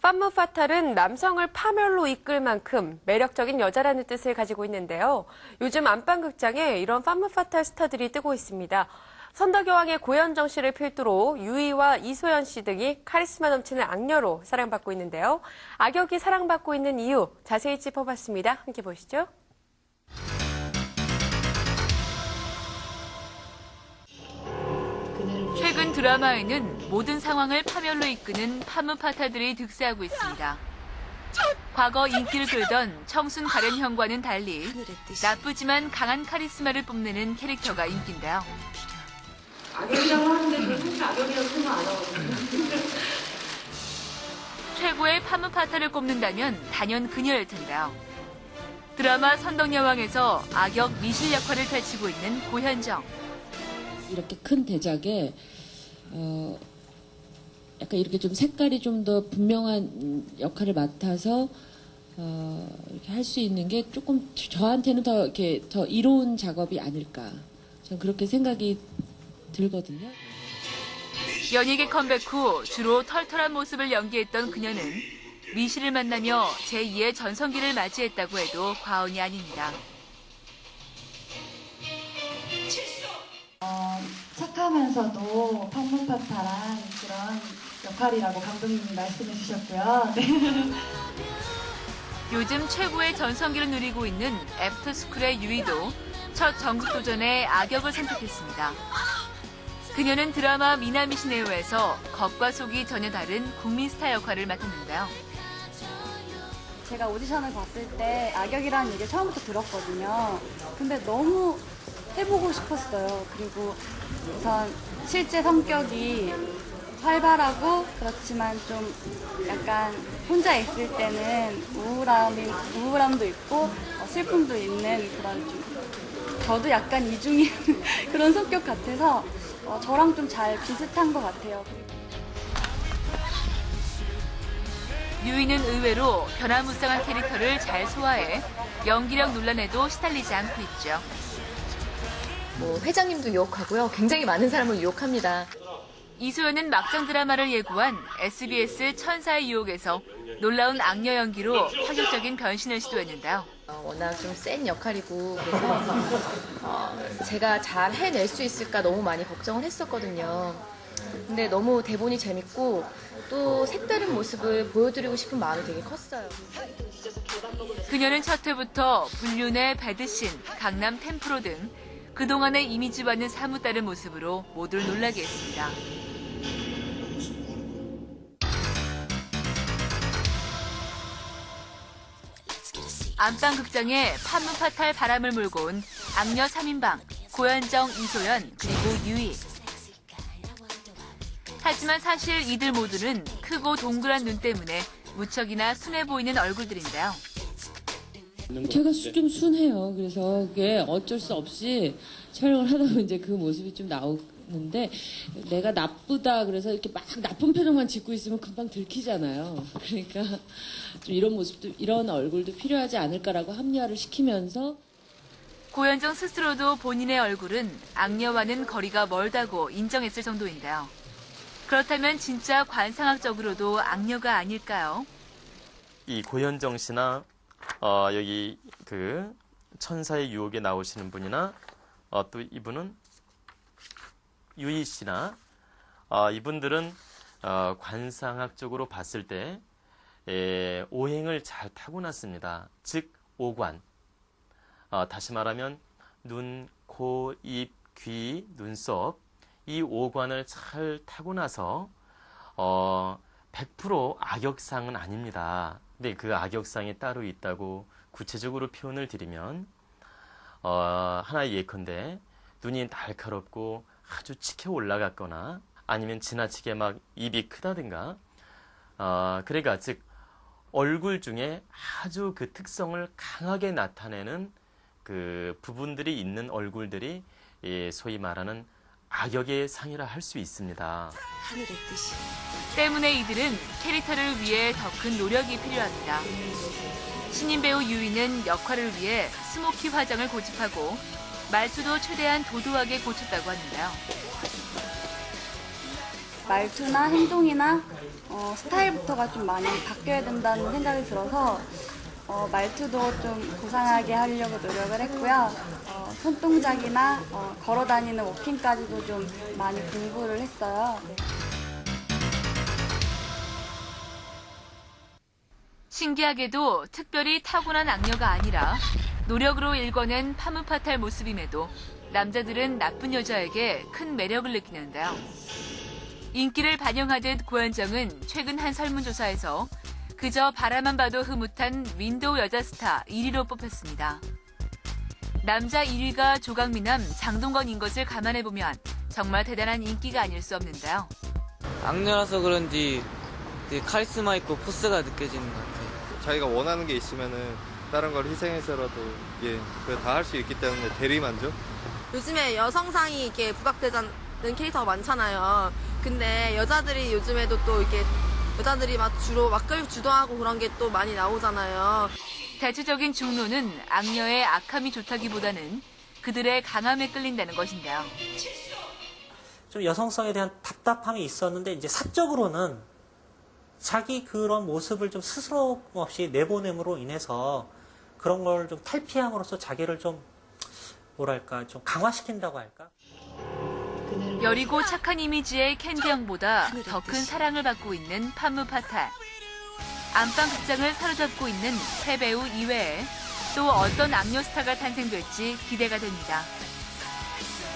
팜무 파탈은 남성을 파멸로 이끌 만큼 매력적인 여자라는 뜻을 가지고 있는데요. 요즘 안방극장에 이런 팜무 파탈 스타들이 뜨고 있습니다. 선덕여왕의 고현정 씨를 필두로 유이와 이소연 씨 등이 카리스마 넘치는 악녀로 사랑받고 있는데요. 악역이 사랑받고 있는 이유 자세히 짚어봤습니다. 함께 보시죠. 최근 드라마에는 모든 상황을 파멸로 이끄는 파무파타들이 득세하고 있습니다. 과거 인기를 끌던 청순 가련형과는 달리 나쁘지만 강한 카리스마를 뽐내는 캐릭터가 인기인데요. 악역이라고 하는데 사실 악역이라고 안. 최고의 파무파타를 꼽는다면 단연 그녀일 텐데요. 드라마 선덕여왕에서 악역 미실 역할을 펼치고 있는 고현정. 이렇게 큰 대작에 어, 약간 이렇게 좀 색깔이 좀 더 분명한 역할을 맡아서 어, 이렇게 할 수 있는 게 조금 저한테는 더 이렇게 더 이로운 작업이 아닐까. 저는 그렇게 생각이 들거든요. 연예계 컴백 후 주로 털털한 모습을 연기했던 그녀는 미실을 만나며 제2의 전성기를 맞이했다고 해도 과언이 아닙니다. 하면서도 판문파탈한 그런 역할이라고 감독님이 말씀해 주셨고요. 네. 요즘 최고의 전성기를 누리고 있는 애프터스쿨의 유이도 첫 전국 도전에 악역을 선택했습니다. 그녀는 드라마 미나미 시네요에서 겉과 속이 전혀 다른 국민 스타 역할을 맡았는데요. 제가 오디션을 봤을 때 악역이라는 얘기를 처음부터 들었거든요. 근데 너무 해보고 싶었어요. 그리고 우선 실제 성격이 활발하고 그렇지만 좀 약간 혼자 있을 때는 우울함이, 우울함도 있고 어, 슬픔도 있는 그런 좀 저도 약간 이중인 그런 성격 같아서 어, 저랑 좀 잘 비슷한 것 같아요. 유이는 의외로 변화무쌍한 캐릭터를 잘 소화해 연기력 논란에도 시달리지 않고 있죠. 뭐 회장님도 유혹하고요. 굉장히 많은 사람을 유혹합니다. 이소연은 막장 드라마를 예고한 SBS 천사의 유혹에서 놀라운 악녀 연기로 파격적인 변신을 시도했는데요. 어, 워낙 좀 센 역할이고 그래서 어, 제가 잘 해낼 수 있을까 너무 많이 걱정을 했었거든요. 근데 너무 대본이 재밌고 또 색다른 모습을 보여드리고 싶은 마음이 되게 컸어요. 그녀는 첫 회부터 불륜의 배드신, 강남 템프로 등 그동안의 이미지와는 사뭇 다른 모습으로 모두를 놀라게 했습니다. 안방 극장에 판문파탈 바람을 몰고 온 악녀 3인방, 고현정, 이소연, 그리고 유희. 하지만 사실 이들 모두는 크고 동그란 눈 때문에 무척이나 순해 보이는 얼굴들인데요. 제가 수- 좀 순해요. 그래서 그게 어쩔 수 없이 촬영을 하다 보면 이제 그 모습이 좀 나오는데 내가 나쁘다 그래서 이렇게 막 나쁜 표정만 짓고 있으면 금방 들키잖아요. 그러니까 좀 이런 모습도 이런 얼굴도 필요하지 않을까라고 합리화를 시키면서 고현정 스스로도 본인의 얼굴은 악녀와는 거리가 멀다고 인정했을 정도인데요. 그렇다면 진짜 관상학적으로도 악녀가 아닐까요? 이 고현정 씨나 어, 여기 그 천사의 유혹에 나오시는 분이나 어, 또 이분은 유희 씨나 어, 이분들은 어, 관상학적으로 봤을 때 에, 오행을 잘 타고났습니다. 즉 오관. 어, 다시 말하면 눈, 코, 입, 귀, 눈썹 이 오관을 잘 타고나서 어, 100% 악역상은 아닙니다. 근데 그 악역상이 따로 있다고 구체적으로 표현을 드리면 어, 하나의 예컨대 눈이 날카롭고 아주 치켜 올라갔거나 아니면 지나치게 막 입이 크다든가 어, 그러니까 즉 얼굴 중에 아주 그 특성을 강하게 나타내는 그 부분들이 있는 얼굴들이 예, 소위 말하는 악역의 상이라 할 수 있습니다. 때문에 이들은 캐릭터를 위해 더 큰 노력이 필요합니다. 신인 배우 유이는 역할을 위해 스모키 화장을 고집하고 말투도 최대한 도도하게 고쳤다고 하는데요. 말투나 행동이나 어, 어, 스타일부터가 좀 많이 바뀌어야 된다는 생각이 들어서 어, 말투도 좀 고상하게 하려고 노력을 했고요. 어, 손동작이나 어, 걸어 다니는 워킹까지도 좀 많이 공부를 했어요. 신기하게도 특별히 타고난 악녀가 아니라 노력으로 일궈낸 파무파탈 모습임에도 남자들은 나쁜 여자에게 큰 매력을 느끼는데요. 인기를 반영하듯 고현정은 최근 한 설문조사에서 그저 바라만 봐도 흐뭇한 윈도우 여자 스타 1위로 뽑혔습니다. 남자 1위가 조강미남 장동건인 것을 감안해보면 정말 대단한 인기가 아닐 수 없는데요. 악녀라서 그런지 되게 카리스마 있고 포스가 느껴지는 것 같아요. 자기가 원하는 게 있으면은 다른 걸 희생해서라도 예, 다할 수 있기 때문에 대리만족? 요즘에 여성상이 이렇게 부각되는 캐릭터가 많잖아요. 근데 여자들이 요즘에도 또 이렇게 여자들이 막 주로 막걸 주도하고 그런 게 또 많이 나오잖아요. 대체적인 중로는 악녀의 악함이 좋다기보다는 그들의 강함에 끌린다는 것인데요. 좀 여성성에 대한 답답함이 있었는데 이제 사적으로는 자기 그런 모습을 좀 스스럼 없이 내보냄으로 인해서 그런 걸 좀 탈피함으로써 자기를 좀 뭐랄까 좀 강화시킨다고 할까? 여리고 착한 이미지의 캔디 형보다 더 큰 사랑을 받고 있는 판무파탈. 안방 극장을 사로잡고 있는 새 배우 이외에 또 어떤 악녀 스타가 탄생될지 기대가 됩니다.